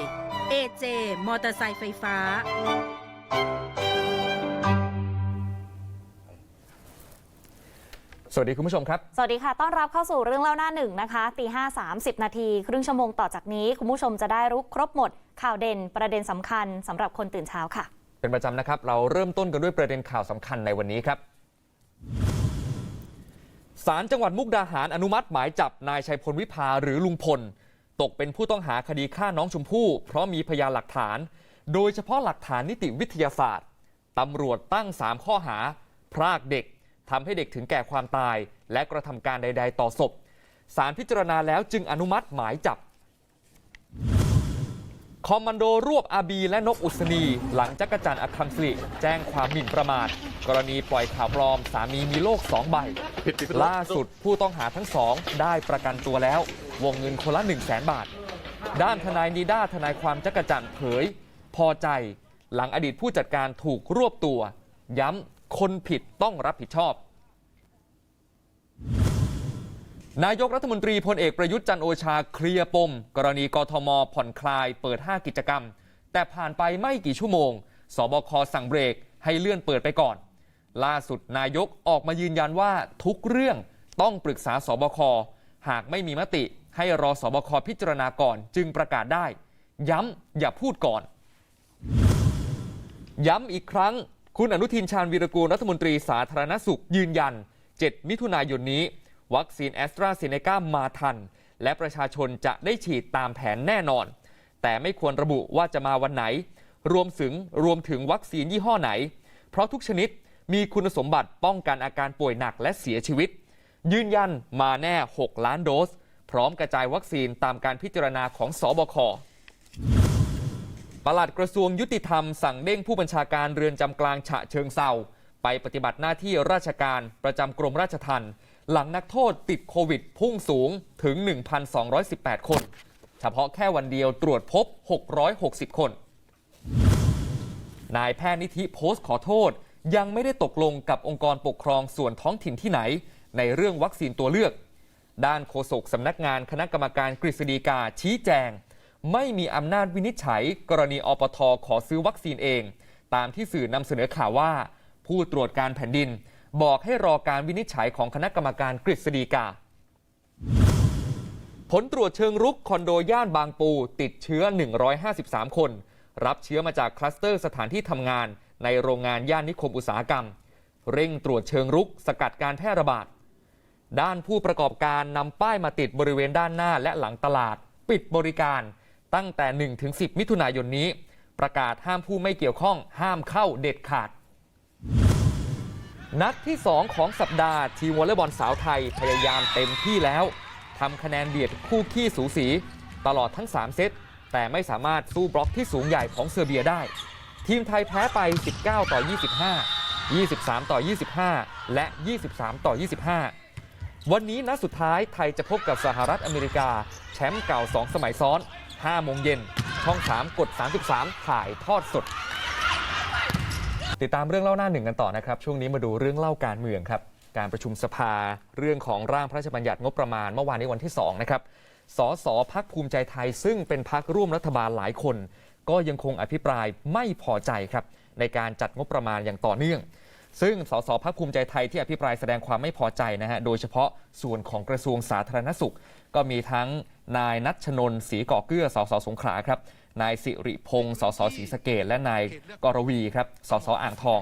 นับสนุนโดย AJ มอเตอร์ไซค์ไฟฟ้า สวัสดีคุณผู้ชมครับ สวัสดีค่ะ ต้อนรับเข้าสู่เรื่องเล่าหน้าหนึ่งนะคะตีห้าสามสิบนาที ครึ่งชั่วโมงต่อจากนี้ คุณผู้ชมจะได้รู้ครบหมด ข่าวเด่นประเด็นสำคัญสำหรับคนตื่นเช้าค่ะ เป็นประจำนะครับ เราเริ่มต้นกันด้วยประเด็นข่าวสำคัญในวันนี้ครับศาลจังหวัดมุกดาหารอนุมัติหมายจับนายชัยพลวิภาหรือลุงพล ตกเป็นผู้ต้องหาคดีฆ่าน้องชมพู่ เพราะมีพยานหลักฐาน โดยเฉพาะหลักฐานนิติวิทยาศาสตร์ตำรวจตั้ง 3 ข้อหา พรากเด็กทำให้เด็กถึงแก่ความตาย และกระทำการใด ๆ ต่อศพศาลพิจารณาแล้วจึงอนุมัติหมายจับ คอมมานโดรวบอาบี และนกอุศนีหลังจักรจันทร์อัครสิริแจ้งความหมิ่นประมาท กรณีปล่อยข่าวปลอม สามีมีโลก2ใบ ล่าสุดผู้ต้องหาทั้งสองได้ประกันตัวแล้ว วงเงินคนละ 1 0 0 0 0แบาท ด้านทนายนิด้าทนายความจักรจันทร์เผย พอใจหลังอดีตผู้จัดการถูกรวบตัว ย้ำคนผิดต้องรับผิดชอบ นายกรัฐมนตรีพลเอกประยุทธ์จันโอชาเคลียร์ปม กรณีกทม ผ่อนคลายเปิด 5 กิจกรรม แต่ผ่านไปไม่กี่ชั่วโมง สบคสั่งเบรกให้เลื่อนเปิดไปก่อน ล่าสุดนายกออกมายืนยันว่าทุกเรื่องต้องปรึกษาสบคหากไม่มีมติ ให้รอสบคพิจารณาก่อนจึงประกาศได้ ย้ำอย่าพูดก่อน ย้ำอีกครั้ง คุณอนุทินชาญวีรกูลรัฐมนตรีสาธารณสุขยืนยัน 7 มิถุนายนนี้ วัคซีนแอสตราเซเนกามาทัน และประชาชนจะได้ฉีดตามแผนแน่นอน แต่ไม่ควรระบุว่าจะมาวันไหน รวมถึงรวมถึงวัคซีนยี่ห้อไหน เพราะทุกชนิดมีคุณสมบัติป้องกันอาการป่วยหนักและเสียชีวิต ยืนยันมาแน่ 6 ล้านโดส พร้อมกระจายวัคซีนตามการพิจารณาของสบคปลัดกระทรวงยุติธรรมสั่งเด้งผู้บัญชาการเรือนจำกลางฉะเชิงเซาไปปฏิบัติหน้าที่ราชการประจำกรมราชทัณฑ์หลังนักโทษติดโควิดพุ่งสูงถึง 1,218 คน เฉพาะแค่วันเดียวตรวจพบ 660 คน นายแพทย์นิธิโพสต์ขอโทษ ยังไม่ได้ตกลงกับองค์กรปกครองส่วนท้องถิ่นที่ไหน ในเรื่องวัคซีนตัวเลือก ด้านโฆษกสำนักงานคณะกรรมการกฤษฎีกาชี้แจง ไม่มีอำนาจวินิจฉัย กรณีอปทขอซื้อวัคซีนเอง ตามที่สื่อนำเสนอข่าวว่า ผู้ตรวจการแผ่นดิน บอกให้รอการวินิจฉัยของคณะกรรมการกฤษฎีกา ผลตรวจเชิงรุกคอนโดย่านบางปู ติดเชื้อ 153 คน รับเชื้อมาจากคลัสเตอร์สถานที่ทำงาน ในโรงงานย่านนิคมอุตสาหกรรม เร่งตรวจเชิงรุก สกัดการแพร่ระบาด ด้านผู้ประกอบการนำป้ายมาติดบริเวณด้านหน้าและหลังตลาด ปิดบริการตั้งแต่ 1-10 มิถุนายนนี้ ประกาศห้ามผู้ไม่เกี่ยวข้อง ห้ามเข้าเด็ดขาด นัดที่ 2 ของสัปดาห์ทีมวอลเลย์บอลสาวไทยพยายามเต็มที่แล้วทำคะแนนเบียดคู่ขี้สูสี ตลอดทั้ง 3 เซตแต่ไม่สามารถสู้บล็อกที่สูงใหญ่ของเซอร์เบียได้ ทีมไทยแพ้ไป 19 ต่อ 25 23 ต่อ 25 และ 23 ต่อ 25 วันนี้นัดสุดท้ายไทยจะพบกับสหรัฐอเมริกา แชมป์เก่า 2 สมัยซ้อน 5 โมงเย็น ช่อง 3 กด 33 ถ่ายทอดสด ติดตามเรื่องเล่าหน้าหนึ่งกันต่อนะครับ ช่วงนี้มาดูเรื่องเล่าการเมืองครับ การประชุมสภาเรื่องของร่างพระราชบัญญัติงบประมาณเมื่อวานนี้วันที่ 2 นะครับ สสพักภูมิใจไทย ซึ่งเป็นพักร่วมรัฐบาลหลายคน ก็ยังคงอภิปรายไม่พอใจครับในการจัดงบประมาณอย่างต่อเนื่อง ซึ่งสสพักภูมิใจไทยที่อภิปรายแสดงความไม่พอใจนะฮะ โดยเฉพาะส่วนของกระทรวงสาธารณสุข ก็มีทั้งนายนัชนนศรีก่อเกื้อสสสงขลาครับ นายสิริพงศ์สสศรีสะเกดและนายกรวีครับสสอ่างทอง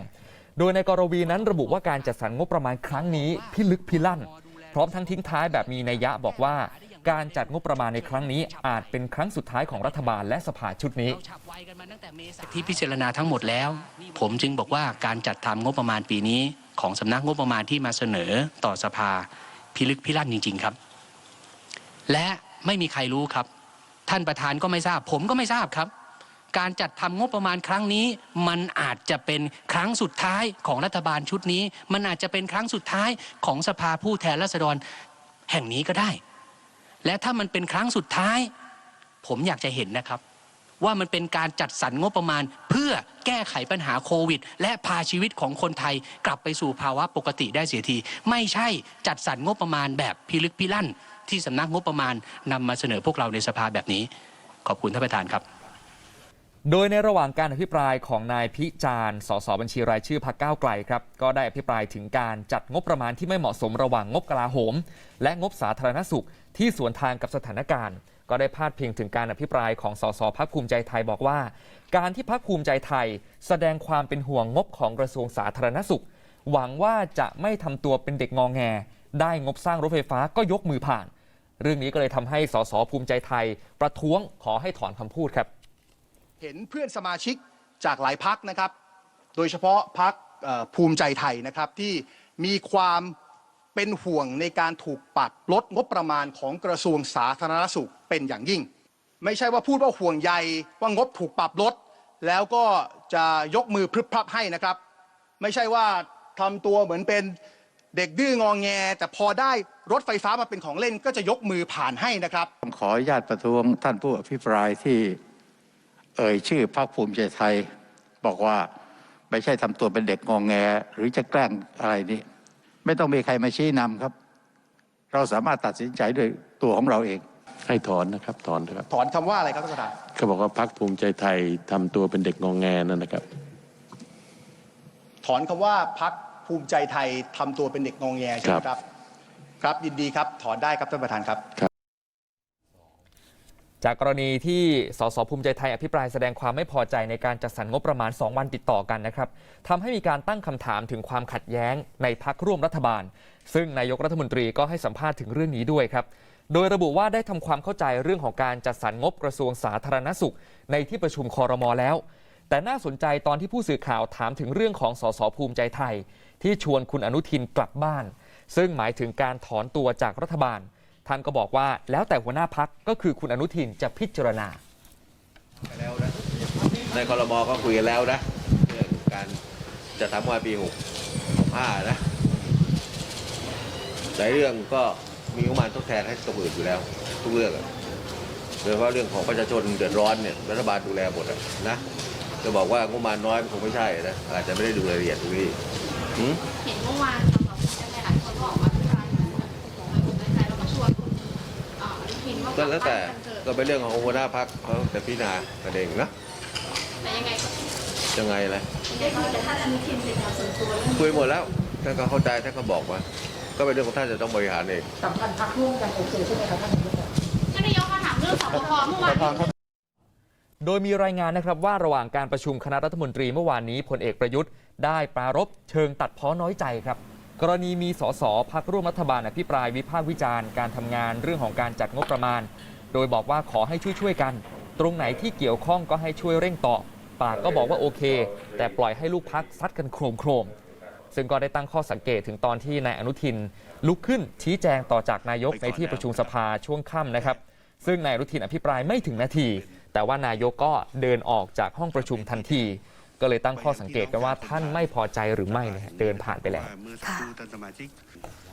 โดยในกรวีนั้นระบุว่าการจัดสรรงบประมาณครั้งนี้พิลึกพิลั่น พร้อมทั้งทิ้งท้ายแบบมีนัยยะบอกว่า การจัดงบประมาณในครั้งนี้ อาจเป็นครั้งสุดท้ายของรัฐบาลและสภาชุดนี้ ที่พิจารณาทั้งหมดแล้ว ผมจึงบอกว่าการจัดทำงบประมาณปีนี้ ของสำนักงบประมาณที่มาเสนอต่อสภาพิลึกพิลั่นจริง ๆครับ และไม่มีใครรู้ครับ ท่านประธานก็ไม่ทราบ ผมก็ไม่ทราบครับ การจัดทำงบประมาณครั้งนี้ มันอาจจะเป็นครั้งสุดท้ายของรัฐบาลชุดนี้ มันอาจจะเป็นครั้งสุดท้ายของสภาผู้แทนราษฎรแห่งนี้ก็ได้ และถ้ามันเป็นครั้งสุดท้าย ผมอยากจะเห็นนะครับ ว่ามันเป็นการจัดสรรงบประมาณ เพื่อแก้ไขปัญหาโควิด และพาชีวิตของคนไทยกลับไปสู่ภาวะปกติได้เสียที ไม่ใช่จัดสรรงบประมาณแบบพิลึกพิลั่น ที่สำนักงบประมาณนำมาเสนอพวกเราในสภาแบบนี้ ขอบคุณท่านประธานครับโดยในระหว่างการอภิปรายของนายพิจารณ์สสบัญชีรายชื่อพรรคก้าวไกลครับ ก็ได้อภิปรายถึงการจัดงบประมาณที่ไม่เหมาะสมระหว่างงบกลาโหม และงบสาธารณสุข ที่สวนทางกับสถานการณ์ ก็ได้พาดพิงถึงการอภิปรายของสสพักภูมิใจไทยบอกว่า การที่พักภูมิใจไทย แสดงความเป็นห่วงงบของกระทรวงสาธารณสุข หวังว่าจะไม่ทำตัวเป็นเด็กงองแง ได้งบสร้างรถไฟฟ้าก็ยกมือผ่าน เรื่องนี้ก็เลยทำให้สสภูมิใจไทย ประท้วงขอให้ถอนคำพูดครับ เห็นเพื่อนสมาชิกจากหลายพักนะครับ โดยเฉพาะพักภูมิใจไทยนะครับที่มีความ เป็นห่วงในการถูกปัดลดงบประมาณของกระทรวงสาธารณสุขเป็นอย่างยิ่ง ไม่ใช่ว่าพูดว่าห่วงใยว่างบถูกปรับลด แล้วก็จะยกมือพรึบพรับให้นะครับ ไม่ใช่ว่าทำตัวเหมือนเป็นเด็กดื้ององแง แต่พอได้รถไฟฟ้ามาเป็นของเล่นก็จะยกมือผ่านให้นะครับผมขออนุญาตประท้วงท่านผู้อภิปรายที่เอ่ยชื่อพรรคภูมิใจไทย บอกว่าไม่ใช่ทำตัวเป็นเด็กงองแง หรือจะแกล้งอะไรนี่ ไม่ต้องมีใครมาชี้นำครับ เราสามารถตัดสินใจด้วยตัวของเราเอง ให้ถอนนะครับ ถอนนะครับถอนคำว่าอะไรครับท่านประธานเขาบอกว่าพักภูมิใจไทยทำตัวเป็นเด็กงองแงนั่นนะครับ ถอนคำว่าพักภูมิใจไทยทำตัวเป็นเด็กงองแงใช่ไหมครับ ครับยินดีครับ ถอนได้ครับท่านประธานครับ จากกรณีที่สสภูมิใจไทยอภิปรายแสดงความไม่พอใจในการจัดสรรงบประมาณ 2 วันติดต่อกันนะครับทำให้มีการตั้งคำถามถึงความขัดแย้งในพักร่วมรัฐบาล ซึ่งนายกรัฐมนตรีก็ให้สัมภาษณ์ถึงเรื่องนี้ด้วยครับ โดยระบุว่าได้ทำความเข้าใจเรื่องของการจัดสรรงบกระทรวงสาธารณสุข ในที่ประชุมคอรมอแล้ว แต่น่าสนใจตอนที่ผู้สื่อข่าวถามถึงเรื่องของสสภูมิใจไทย ที่ชวนคุณอนุทินกลับบ้าน ซึ่งหมายถึงการถอนตัวจากรัฐบาล ท่านก็บอกว่าแล้วแต่หัวหน้าพักก็คือคุณอนุทินจะพิจารณาแล้วนะในคอรมอก็คุยกันแล้วนะเรื่องการจะทำงานปี6 65นะหลายเรื่องก็มีงบประมาณทดแทนให้ตรงอื่นอยู่แล้ว ทุกเรื่องอะโดยเฉพาะเรื่องของประชาชนเดือดร้อนเนี่ยรัฐบาลดูแลหมดอะนะจะบอกว่างบประมาณน้อยมันคงไม่ใช่นะอาจจะไม่ได้ดูรายละเอียดตรงนี้หืมเห็นเมื่อวาน ก็แล้วแต่กก็ลับบ้านกันเถอะเป็นเรื่องของหัวหน้าพักเขาแต่พิจารณากันเองนะแต่ยังไงก็ยังไงเลยได้คุยกับท่านอนุทินเป็นการส่วนตัวเรื่องคุยหมดแล้วท่านก็เข้าใจท่านก็บอกมาก็เป็นเรื่องของท่านจะต้องบริหารเองท่านนายกมาถามเรื่องสบคเมื่อวานที่โดยมีรายงานนะครับว่าระหว่างการประชุมคณะรัฐมนตรีเมื่อวานนี้พลเอกประยุทธ์ได้ปรารบเชิงตัดพ้อน้อยใจครับ กรณีมีสสพักร่วมรัฐบาลอภิปรายวิพากษ์วิจารณ์การทำงานเรื่องของการจัดงบประมาณ โดยบอกว่าขอให้ช่วยๆกัน ตรงไหนที่เกี่ยวข้องก็ให้ช่วยเร่งตอบปากก็บอกว่าโอเค แต่ปล่อยให้ลูกพักซัดกันโครมโครมๆซึ่งก็ได้ตั้งข้อสังเกตถึงตอนที่นายอนุทิน ลุกขึ้นชี้แจงต่อจากนายกในที่ประชุมสภาช่วงค่ำนะครับ ซึ่งนายอนุทินอภิปรายไม่ถึงนาที แต่ว่านายกก็เดินออกจากห้องประชุมทันที ก็เลยตั้งข้อสังเกตกันว่าท่านไม่พอใจหรือไม่นะฮะเดินผ่านไปแล้วค่ะท่านสมาชิก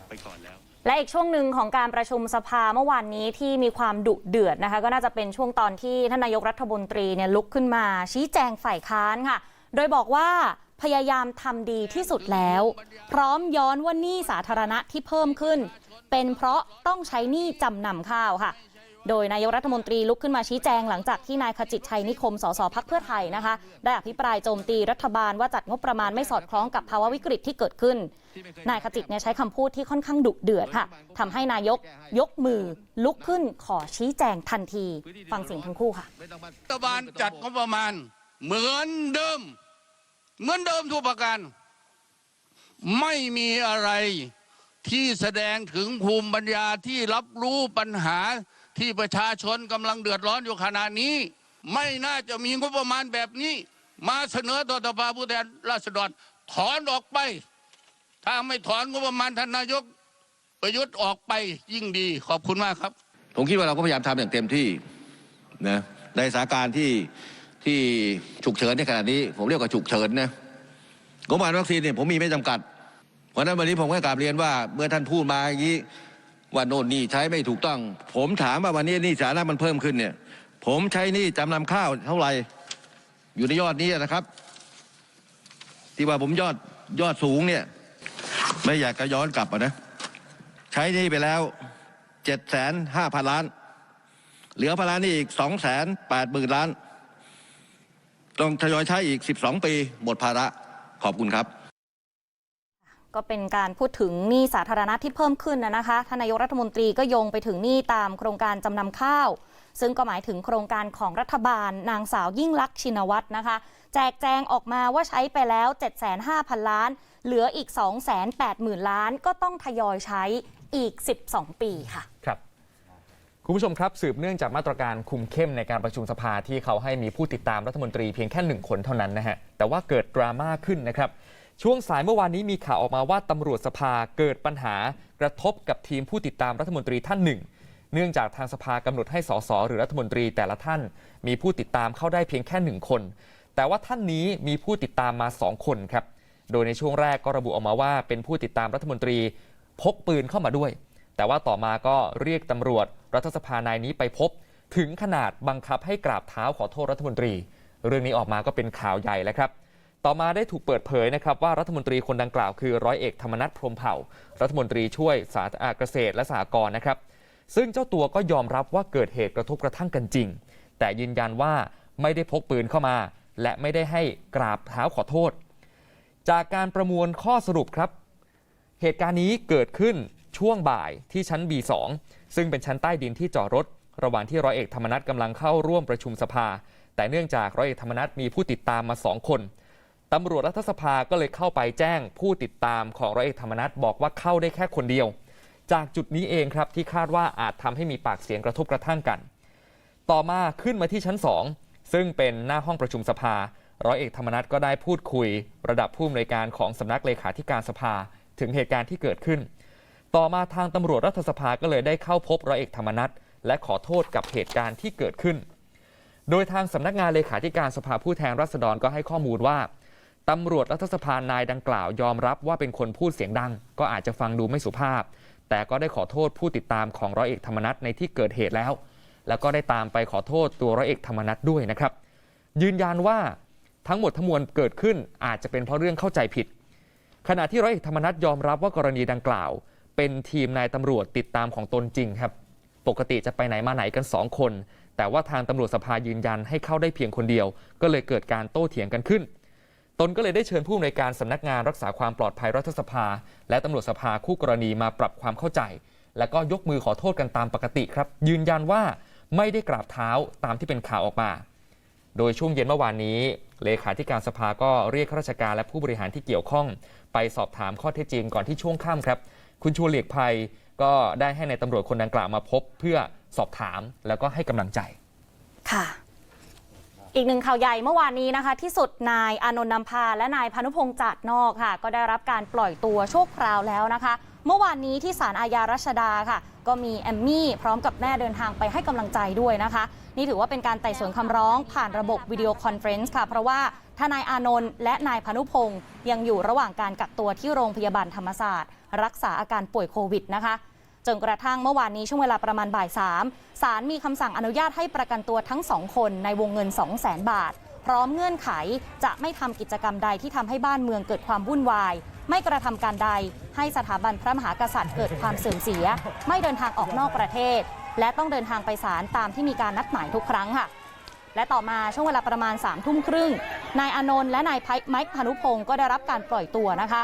ไปก่อนแล้วและอีกช่วงหนึ่งของการประชุมสภาเมื่อวานนี้ที่มีความดุเดือดนะคะ ก็น่าจะเป็นช่วงตอนที่ท่านนายกรัฐมนตรีเนี่ยลุกขึ้นมาชี้แจงฝ่ายค้านค่ะ โดยบอกว่าพยายามทำดีที่สุดแล้ว พร้อมย้อนว่าหนี้สาธารณะที่เพิ่มขึ้น เป็นเพราะต้องใช้หนี้จำนำข้าวค่ะ โดยนายกรัฐมนตรีลุกขึ้นมาชี้แจงหลังจากที่นายขจิตชัยนิคม สสพักเพื่อไทยนะคะ ได้อภิปรายโจมตีรัฐบาลว่าจัดงบประมาณไม่สอดคล้องกับภาวะวิกฤตที่เกิดขึ้น นายขจิตเนี่ยใช้คำพูดที่ค่อนข้างดุเดือดค่ะทำให้นายกยกมือลุกขึ้นขอชี้แจงทันที ฟังเสียงทั้งคู่ค่ะรัฐบาลจัดงบประมาณเหมือนเดิม เหมือนเดิมทุกประการไม่มีอะไรที่แสดงถึงภูมิปัญญาที่รับรู้ปัญหา ที่ประชาชนกำลังเดือดร้อนอยู่ขณะนี้ ไม่น่าจะมีงบประมาณแบบนี้ มาเสนอต่อสภาผู้แทนราษฎรถอนออกไป ถ้าไม่ถอนงบประมาณท่านนายก ประยุทธ์ออกไปยิ่งดีขอบคุณมากครับ ผมคิดว่าเราก็พยายามทำอย่างเต็มที่นะในสถานการณ์ที่ที่ฉุกเฉินในขณะนี้ ผมเรียกว่าฉุกเฉินนะงบประมาณวัคซีนเนี่ยผมมีไม่จำกัด เพราะนั้นวันนี้ผมก็กราบเรียนว่าเมื่อท่านพูดมาอย่างนี้ ว่าโน่นนี่ใช้ไม่ถูกต้อง ผมถามว่าวันนี้หนี่สาธารณะมันเพิ่มขึ้นเนี่ย ผมใช้หนี่จำนำข้าวเท่าไหร่อยู่ในยอดนี้นะครับ ที่ว่าผมยอดยอดสูงเนี่ย ไม่อยากจะย้อนกลับอะนะ ใช้นี่ไปแล้วเจ็ดแสนห้าพันล้าน เหลือภาระหนี้อีกสองแสนแปดหมื่นล้าน ต้องทยอยใช้อีก12ปีหมดภาระขอบคุณครับ ก็เป็นการพูดถึงหนี้สาธารณะที่เพิ่มขึ้นนะคะท่านนายกรัฐมนตรีก็โยงไปถึงหนี้ตามโครงการจำนำข้าว ซึ่งก็หมายถึงโครงการของรัฐบาล นางสาวยิ่งลักษณ์ชินวัตรนะคะ แจกแจงออกมาว่าใช้ไปแล้ว 75,000 ล้าน เหลืออีก 280,000 ล้าน ก็ต้องทยอยใช้อีก 12 ปีค่ะ ครับ คุณผู้ชมครับ สืบเนื่องจากมาตรการคุมเข้มในการประชุมสภาที่เขาให้มีผู้ติดตามรัฐมนตรีเพียงแค่หนึ่งคนเท่านั้นนะฮะ แต่ว่าเกิดดราม่าขึ้นนะครับ ช่วงสายเมื่อวานนี้มีข่าวออกมาว่าตำรวจสภาเกิดปัญหากระทบกับทีมผู้ติดตามรัฐมนตรีท่านหนึ่ง เนื่องจากทางสภากำหนดให้สสหรือรัฐมนตรีแต่ละท่าน มีผู้ติดตามเข้าได้เพียงแค่หนึ่งคน แต่ว่าท่านนี้มีผู้ติดตามมาสองคนครับ โดยในช่วงแรกก็ระบุออกมาว่า เป็นผู้ติดตามรัฐมนตรีพกปืนเข้ามาด้วย แต่ว่าต่อมาก็เรียกตำรวจรัฐสภานายนี้ไปพบ ถึงขนาดบังคับให้กราบเท้าขอโทษรัฐมนตรี เรื่องนี้ออกมาก็เป็นข่าวใหญ่แล้วครับ ต่อมาได้ถูกเปิดเผยนะครับว่ารัฐมนตรีคนดังกล่าวคือร้อยเอกธรรมนัฐพรมเผ่า รัฐมนตรีช่วยสาธารณเกษตรและสหกรณ์นะครับซึ่งเจ้าตัวก็ยอมรับว่าเกิดเหตุกระทบกระทั่งกันจริง แต่ยืนยันว่าไม่ได้พกปืนเข้ามา และไม่ได้ให้กราบเท้าขอโทษ จากการประมวลข้อสรุปครับ เหตุการณ์นี้เกิดขึ้นช่วงบ่ายที่ชั้น B2 ซึ่งเป็นชั้นใต้ดินที่จอดรถ ระหว่างที่ร้อยเอกธรรมนัฐกำลังเข้าร่วมประชุมสภา แต่เนื่องจากร้อยเอกธรรมนัฐมีผู้ติดตามมา2คน ตำรวจรัฐสภาก็เลยเข้าไปแจ้งผู้ติดตามของร้อยเอกธรรมนัฐบอกว่าเข้าได้แค่คนเดียว จากจุดนี้เองครับที่คาดว่าอาจทำให้มีปากเสียงกระทบกระทั่งกัน ต่อมาขึ้นมาที่ชั้น 2 ซึ่งเป็นหน้าห้องประชุมสภา ร้อยเอกธรรมนัฐก็ได้พูดคุย ระดับผู้อำนวยการของสำนักเลขาธิการสภา ถึงเหตุการณ์ที่เกิดขึ้น ต่อมาทางตำรวจรัฐสภาก็เลยได้เข้าพบร้อยเอกธรรมนัฐและขอโทษกับเหตุการณ์ที่เกิดขึ้น โดยทางสำนักงานเลขาธิการสภาผู้แทนราษฎรก็ให้ข้อมูลว่า ตำรวจรัฐสภานายดังกล่าวยอมรับว่าเป็นคนพูดเสียงดัง ก็อาจจะฟังดูไม่สุภาพ แต่ก็ได้ขอโทษผู้ติดตามของร้อยเอกธรรมนัฐในที่เกิดเหตุแล้ว แล้วก็ได้ตามไปขอโทษตัวร้อยเอกธรรมนัฐด้วยนะครับ ยืนยันว่าทั้งหมดทั้งมวลเกิดขึ้นอาจจะเป็นเพราะเรื่องเข้าใจผิด ขณะที่ร้อยเอกธรรมนัฐยอมรับว่ากรณีดังกล่าว เป็นทีมนายตำรวจติดตามของตนจริงครับ ปกติจะไปไหนมาไหนกัน 2 คน แต่ว่าทางตำรวจสภายืนยันให้เข้าได้เพียงคนเดียว ก็เลยเกิดการโต้เถียงกันขึ้น ตนก็เลยได้เชิญผู้อำนวยการสำนักงานรักษาความปลอดภัยรัฐสภา และตำรวจสภาคู่กรณีมาปรับความเข้าใจ แล้วก็ยกมือขอโทษกันตามปกติครับ ยืนยันว่าไม่ได้กราบเท้าตามที่เป็นข่าวออกมา โดยช่วงเย็นเมื่อวานนี้ เลขาธิการสภาก็เรียกข้าราชการและผู้บริหารที่เกี่ยวข้อง ไปสอบถามข้อเท็จจริงก่อนที่ช่วงค่ำครับ คุณชวนเหลียกภัยก็ได้ให้ในายตำรวจคนดังกล่าวมาพบ เพื่อสอบถามแล้วก็ให้กำลังใจค่ะ อีกหนึ่งข่าวใหญ่เมื่อวานนี้นะคะ ที่สุดนายอานนท์นำพาและนายพานุพงษ์จัดนอกค่ะ ก็ได้รับการปล่อยตัวชั่วคราวแล้วนะคะ เมื่อวานนี้ที่ศาลอาญารัชดาค่ะ ก็มีแอมมี่พร้อมกับแม่เดินทางไปให้กำลังใจด้วยนะคะ นี่ถือว่าเป็นการไต่สวนคำร้องผ่านระบบวิดีโอคอนเฟรนซ์ค่ะ เพราะว่าทนายอานนท์และนายพานุพงษ์ยังอยู่ระหว่างการกักตัวที่โรงพยาบาลธรรมศาสตร์ รักษาอาการป่วยโควิดนะคะ จนกระทั่งเมื่อวานนี้ช่วงเวลาประมาณบ่ายสามศาลมีคำสั่งอนุญาตให้ประกันตัวทั้งสองคนในวงเงิน 2 0 0 0 0 0บาท พร้อมเงื่อนไขจะไม่ทำกิจกรรมใดที่ทำให้บ้านเมืองเกิดความวุ่นวาย ไม่กระทำการใด ให้สถาบันพระมหากษัตริย์เกิดความเสื่อมเสีย ไม่เดินทางออกนอกประเทศ และต้องเดินทางไปศาลตามที่มีการนัดหมายทุกครั้งค่ะและต่อมาช่วงเวลาประมาณ3ามทุ่มครึ่ง นายอานนท์และนายไมค์พานุพงศ์ก็ได้รับการปล่อยตัวนะคะ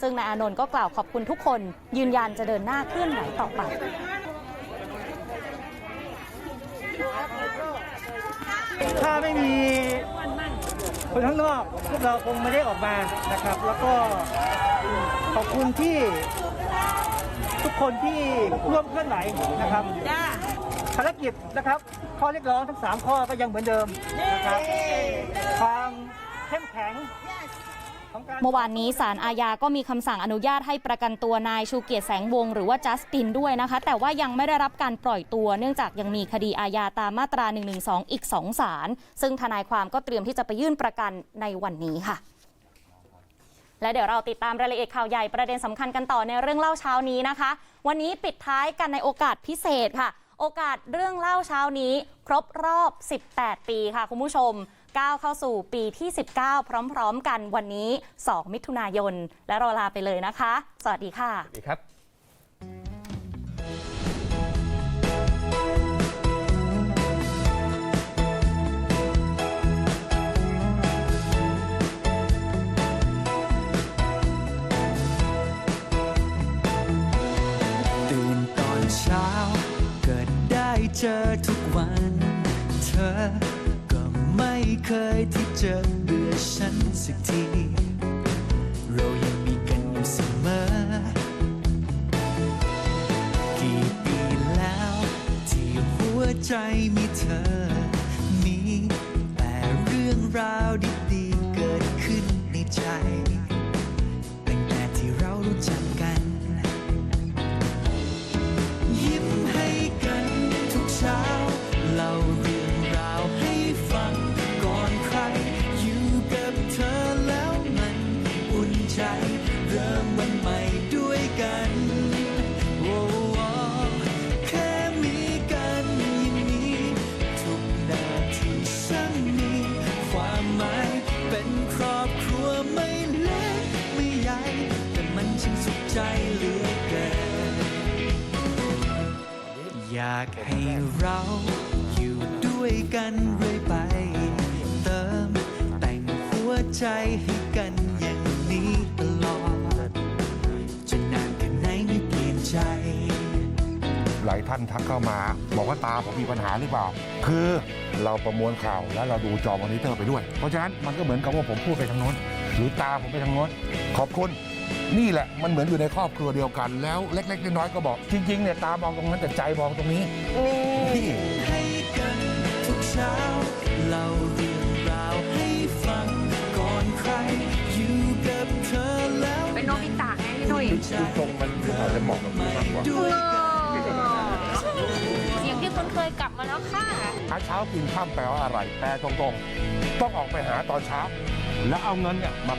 ซึ่งนายอานนท์ก็กล่าวขอบคุณทุกคนยืนยันจะเดินหน้าเคลื่อนไหวต่อไปถ้าไม่มีคนข้างนอกพวกเราคงไม่ได้ออกมานะครับ แล้วก็ขอบคุณที่ทุกคนที่ร่วมเคลื่อนไหวนะครับภารกิจนะครับ ข้อเรียกร้องทั้ง 3 ข้อก็ยังเหมือนเดิมนะครับความเข้มแข็งของการ เมื่อวานนี้ศาลอาญาก็มีคำสั่งอนุญาตให้ประกันตัวนายชูเกียรติแสงวง หรือว่าจัสตินด้วยนะคะ แต่ว่ายังไม่ได้รับการปล่อยตัว เนื่องจากยังมีคดีอาญาตามมาตรา 112 อีก2ศาลซึ่งทนายความก็เตรียมที่จะไปยื่นประกันในวันนี้ค่ะ และเดี๋ยวเราติดตามรายละเอียดข่าวใหญ่ประเด็นสำคัญกันต่อในเรื่องเล่าเช้านี้นะคะ วันนี้ปิดท้ายกันในโอกาสพิเศษค่ะ โอกาสเรื่องเล่าเช้านี้ ครบรอบ 18 ปีค่ะคุณผู้ชม ก้าวเข้าสู่ปีที่ 19 พร้อมๆ กันวันนี้ 2 มิถุนายน และรอลาไปเลยนะคะ สวัสดีค่ะ สวัสดีครับเจอ ยที่จะเบื่อฉันสักที เรายังมีกันอยู่เสมอ กี่ปีแล้วที่หัวใจมีเธอากให้เราอยู่ด้วยกันเรื่อยไป เติมแต่งหัวใจให้กันอย่างนี้ตลอดจะนานแค่ไหนไม่เปลี่ยนใจ หลายท่านทักเข้ามา บอกว่าตาผมมีปัญหาหรือเปล่า คือเราประมวลข่าวแล้วเราดูจอมอนิเตอร์ไปด้วย เพราะฉะนั้นมันก็เหมือนกับว่าผมพูดไปทางโน้น หรือตาผมไปทางโน้น ขอบคุณ นี่แหละมันเหมือนอยู่ในครอบครัวเดียวกัน แล้วเล็กๆน้อยๆก็บอก จริงๆเนี่ยตามองตรงนั้นแต่ใจมองตรงนี้นี่ให้กันทุกเช้าเล่าเรื่องราวให้ฟังก่อนใครอยู่กับเธอแล้วเป็นโนบิตะไงพี่หนุ่ยคือตรงมันอาจจะเหมาะกับพี่มากกว่าด้วยกันเสียงที่คุณเคยกลับมาแล้วค่ะหาเช้ากินข้ามแปลว่าอะไรแต่ตรงๆ ต้องออกไปหาตอนเช้า แล้วเอาเงินเนี่ยมา